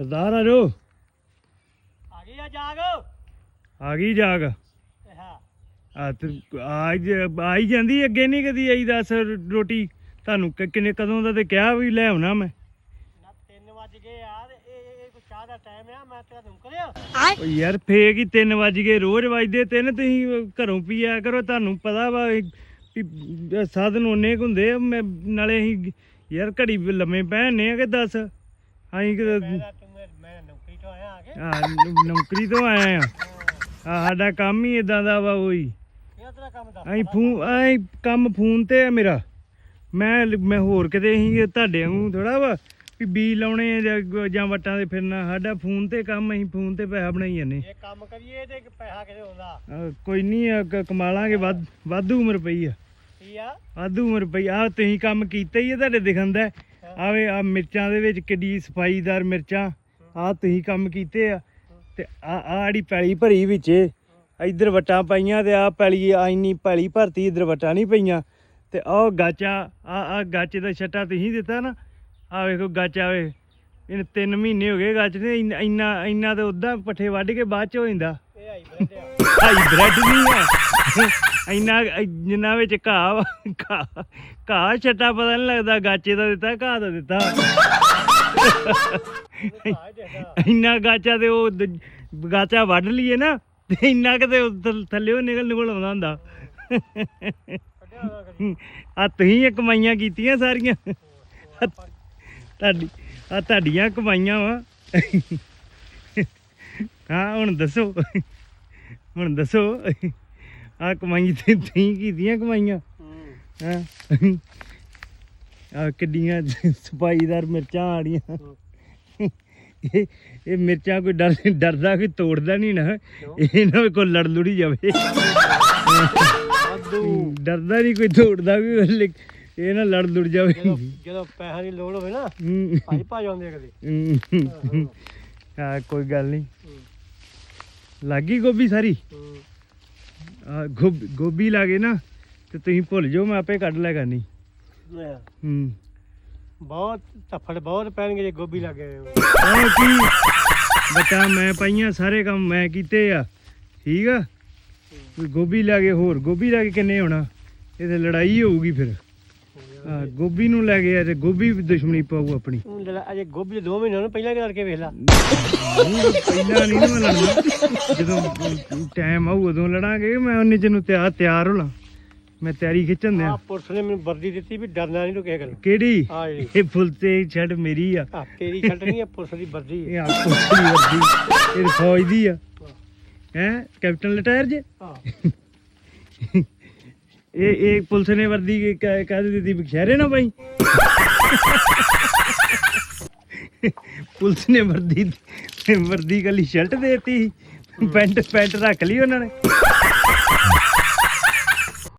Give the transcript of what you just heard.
ਸਰਦਾਰ ਆ ਜੋ ਆ ਗਈ ਆ ਜਾਗ? ਆ ਗਈ ਜਾਗ। ਹਾਂ ਆ ਤੇ ਆ ਜ- ਆ ਹੀ ਜਾਂਦੀ ਅੱਗੇ ਨਹੀਂ ਕਦੀ ਆਈ ਦੱਸ ਰੋਟੀ? ਤੁਹਾਨੂੰ ਕਿੰਨੇ ਕਦੋਂ ਦਾ ਤੇ ਕਿਹਾ ਵੀ ਲੈ ਆਉਣਾ ਮੈਂ। ਨਾ 3 ਵਜ ਗਏ ਆ ਤੇ ਇਹ ਇਹ ਇਹ ਕੋਈ ਚਾਹ ਦਾ ਟਾਈਮ ਆ ਮੈਂ ਤੇਰਾ ਨੂੰ ਕਰਿਆ ਓ ਯਾਰ ਫੇਕ ਹੀ 3 ਵਜ ਗਏ ਰੋਜ਼ ਵੱਜਦੇ ਤਿੰਨ ਤੁਸੀਂ ਘਰੋਂ ਪੀਆ ਕਰੋ ਤੁਹਾਨੂੰ ਪਤਾ ਵਾ ਸਾਧਨ ਉਹਨੇ ਕੁ ਹੁੰਦੇ ਆ ਮੈਂ ਨਾਲੇ ਅਸੀਂ ਯਾਰ ਘੜੀ ਲੰਮੇ ਪੈਣੇ ਆ ਕਿ ਦੱਸ? ਅਸੀਂ ਕਿ ਮੈਂ ਤੂੰ ਮੈਂ- ਮੈਂ ਨੌਕਰੀ ਤੋਂ ਆਇਆ ਆ ਨੌਕਰੀ ਤੋਂ ਆਏ ਆ। ਆ ਸਾਡਾ ਕੰਮ ਹੀ ਇਦਾਂ ਦਾ ਵਾ ਉਹੀ ਇਹ ਤੇਰਾ ਕੰਮ ਅਸੀਂ ਫੋਨ ਅਸੀਂ ਕੰਮ ਫੋਨ ਤੇ ਆ ਮੇਰਾ। ਮੈਂ ਮੈਂ ਹੋਰ ਕਿਤੇ ਅਸੀਂ ਤੁਹਾਡੇ ਵਾਂਗੂ ਥੋੜਾ ਵਾ ਵੀ ਬੀ ਲਾਉਣੇ ਜਾਂ- ਵਟਾਂ ਦੇ ਫਿਰਨਾ। ਸਾਡਾ ਫੋਨ ਤੇ ਕੰਮ ਅਸੀਂ ਫੋਨ ਤੇ ਪੈਸਾ ਬਣਾਈ ਜਾਂਦੇ। ਇਹ ਕੰਮ ਕਰੀਏ ਤੇ ਪੈਸਾ ਕਿਤੇ ਹੁੰਦਾ। ਕੋਈ ਨਹੀਂ ਕਮਾ ਲਾਂਗੇ ਵੱਧ ਵਾਧੂ ਉਮਰ ਪਈ ਆ। ਕੀ ਆ? ਵਾਧੂ ਉਮਰ ਪਈ। ਆ ਤੁਸੀਂ ਕੰਮ ਕੀਤਾ ਹੀ ਆ ਤੁਹਾਡੇ ਦਿਖਾਂਦਾ ਆਵੇ ਆ ਮਿਰਚਾਂ ਦੇ ਵਿੱਚ ਕਿੱਡੀ ਸਫਾਈਦਾਰ ਮਿਰਚਾਂ। ਆ ਤੁਸੀਂ ਕੰਮ ਕੀਤੇ ਆ ਤੇ ਆ ਆੜੀ ਪੈਲੀ ਭਰੀ ਵਿੱਚ ਇੱਧਰ ਵਟਾਂ ਪਾਈਆਂ ਤੇ ਆ ਪੈਲੀ ਆ ਇੰਨੀ ਪੈਲੀ ਭਰਤੀ ਇੱਧਰ ਵਟਾਂ ਨਹੀਂ ਪਈਆਂ। ਤੇ ਆਹ ਗਾਚਾ ਆ ਆ ਗਾਚੇ ਦਾ ਛੱਟਾ ਤੁਸੀਂ ਦਿੱਤਾ ਨਾ। ਆ ਵੇਖੋ ਗਾਚਾ ਵੇ ਇਹਨੇ 3 ਮਹੀਨੇ ਹੋ ਗਏ ਗਾਚ ਨੇ ਇੰਨਾ- ਇੰਨਾ ਇੰਨਾ ਤੇ ਉਦਾਂ ਪੱਠੇ ਵੱਢ ਕੇ ਬਾਅਦ ਚ ਹੋ ਜਾਂਦਾ। ਇਹ ਆਈ ਬਰੇਡ ਆ। ਹਾਈਬ੍ਰਿਡ ਨਹੀਂ ਹੈ ਇੰਨਾ ਜਿੰਨਾ ਵਿੱਚ ਘਾਹ ਵਾ, ਘਾਹ ਘਾਹ ਛੱਟਾ ਪਤਾ ਨਹੀਂ ਲੱਗਦਾ ਗਾਚੇ ਦਾ ਦਿੱਤਾ ਘਾਹ ਦਾ ਦਿੱਤਾ। ਇੰਨਾ ਗਾਚਾ ਤੇ ਉਹ ਦ- ਗਾਚਾ ਵੱਢ ਲਈਏ ਨਾ ਤੇ ਇੰਨਾ ਕਿਤੇ ਥੱਲੇ ਨਿਕਲ ਨਿਕਲ ਆਉਂਦਾ ਹੁੰਦਾ। ਆ ਤੁਸੀਂ ਇਹ ਕਮਾਈਆਂ ਕੀਤੀਆਂ ਸਾਰੀਆਂ। ਤੁਹਾਡੀ ਆ ਤੁਹਾਡੀਆਂ ਕਮਾਈਆਂ ਵਾ। ਹਾਂ ਹੁਣ ਦੱਸੋ। ਹੁਣ ਦੱਸੋ। ਆ ਕਮਾਈ ਤੇ ਤੁਸੀਂ ਕੀਤੀਆਂ ਕਮਾਈਆਂ। ਹਾਂ। ਆ ਕਿੱਡੀਆਂ ਸਪਾਈਦਾਰ ਮਿਰਚਾਂ ਆੜੀਆਂ। ਇਹ ਇਹ ਮਿਰਚਾਂ ਕੋਈ ਡਰ ਡਰਦਾ ਕੋਈ ਤੋੜਦਾ ਨਹੀਂ ਨਾ। ਇਹ ਨਾ ਕੋਈ ਲੜ ਲੁੜੀ ਜਾਵੇ। ਡਰਦਾ ਨਹੀਂ ਕੋਈ ਤੋੜਦਾ ਵੀ ਲਿ- ਇਹ ਨਾ ਲੜ ਲੁੜ ਜਾਵੇ। ਜਦੋਂ ਪੈਸਾ ਦੀ ਲੋੜ ਹੋਵੇ ਨਾ। ਭਾਈ ਭਾ ਜਾਂਦੇ ਕਦੇ। ਕੋਈ ਗੱਲ ਨਹੀਂ। ਲੱਗੀ ਗੋਭੀ ਸਾਰੀ? ਆ ਗੋਭ- ਗੋਭੀ ਲਾਗੇ ਨਾ ਤੇ ਤੁਸੀਂ ਭੁੱਲ ਜਾਓ ਮੈਂ ਆਪੇ ਕੱਢ ਲਿਆ ਕਰਨੀ। ਲੈ, ਹੂੰ। ਬਹੁਤ ਧੱਫੜ ਬਹੁਤ ਪੈਣਗੇ ਜੇ ਗੋਭੀ ਲੱਗੇ ਉਹ ਕੀ? ਬਟਾ ਮੈਂ ਪਾਈਆਂ ਸਾਰੇ ਕੰਮ ਮੈਂ ਕੀਤੇ ਆ। ਠੀਕ ਆ? ਕੋਈ ਗੋਭੀ ਲਾਗੇ ਹੋਰ ਗੋਭੀ ਲਾਗੇ ਕਿੰਨੇ ਹੋਣਾ? ਇਹ ਤੇ ਲੜਾਈ ਹੋਊਗੀ ਫਿਰ। ਆ ਗੋਭੀ ਨੂੰ ਲੈ ਗਿਆ ਤੇ ਗੋਭੀ ਵੀ ਦੁਸ਼ਮਣੀ ਪਾਊ ਆਪਣੀ। ਅਜੇ ਗੋਭੀ ਦੇ 2 ਮਹੀਨੇ ਉਹਨੂੰ ਪਹਿਲਾਂ ਕਰਕੇ ਵੇਖ ਲਾ। ਨਹੀਂ, ਪਹਿਲਾਂ ਨਹੀਂ ਨਾ ਲੜਨਾ। ਜਦੋਂ ਟਾਈਮ ਆਊ ਉਦੋਂ ਲੜਾਂਗੇ ਮੈਂ ਉਹਨੇ ਜਿਹਨੂੰ ਤਿਆਰ ਤਿਆਰ ਹੋਣਾ। ਮੈਂ ਤਿਆਰੀ ਖਿੱਚਣ ਆ ਦਿਆਂ ਪੁਲਿਸ ਨੇ ਮੈਨੂੰ ਵਰਦੀ ਦਿੱਤੀ ਵੀ ਡਰਨਾ ਨਹੀਂ ਤੂੰ ਕਿਸੇ ਗੱਲ ਕਿਹੜੀ? ਆ ਜਿਹੜੀ। ਇਹ ਫੁੱਲ ਤੇ ਛੱਡ ਮੇਰੀ ਆ। ਆ ਤੇਰੀ ਛੱਡ ਨਹੀਂ ਆ ਪੁਲਿਸ ਦੀ ਵਰਦੀ ਇਹ ਆਪੋ ਦੀ ਵਰਦੀ। ਇਹ ਫੌਜ ਦੀ ਆ। ਹੈ? ਕੈਪਟਨ ਲਟਾਇਰ ਜੇ? ਆ ਇਹ ਇਹ ਪੁਲਿਸ ਨੇ ਵਰਦੀ ਕਹਿ ਦਿੱਤੀ ਵੀ ਸ਼ਹਿਰੇ ਨਾ ਬਾਈ। ਪੁਲਿਸ ਨੇ ਵਰਦੀ ਵਰਦੀ ਕੱਲੀ ਸ਼ਰਟ ਦੇਤੀ ਪੈਂਟ ਪੈਂਟ ਰੱਖ ਲਈ ਉਹਨਾਂ ਨੇ।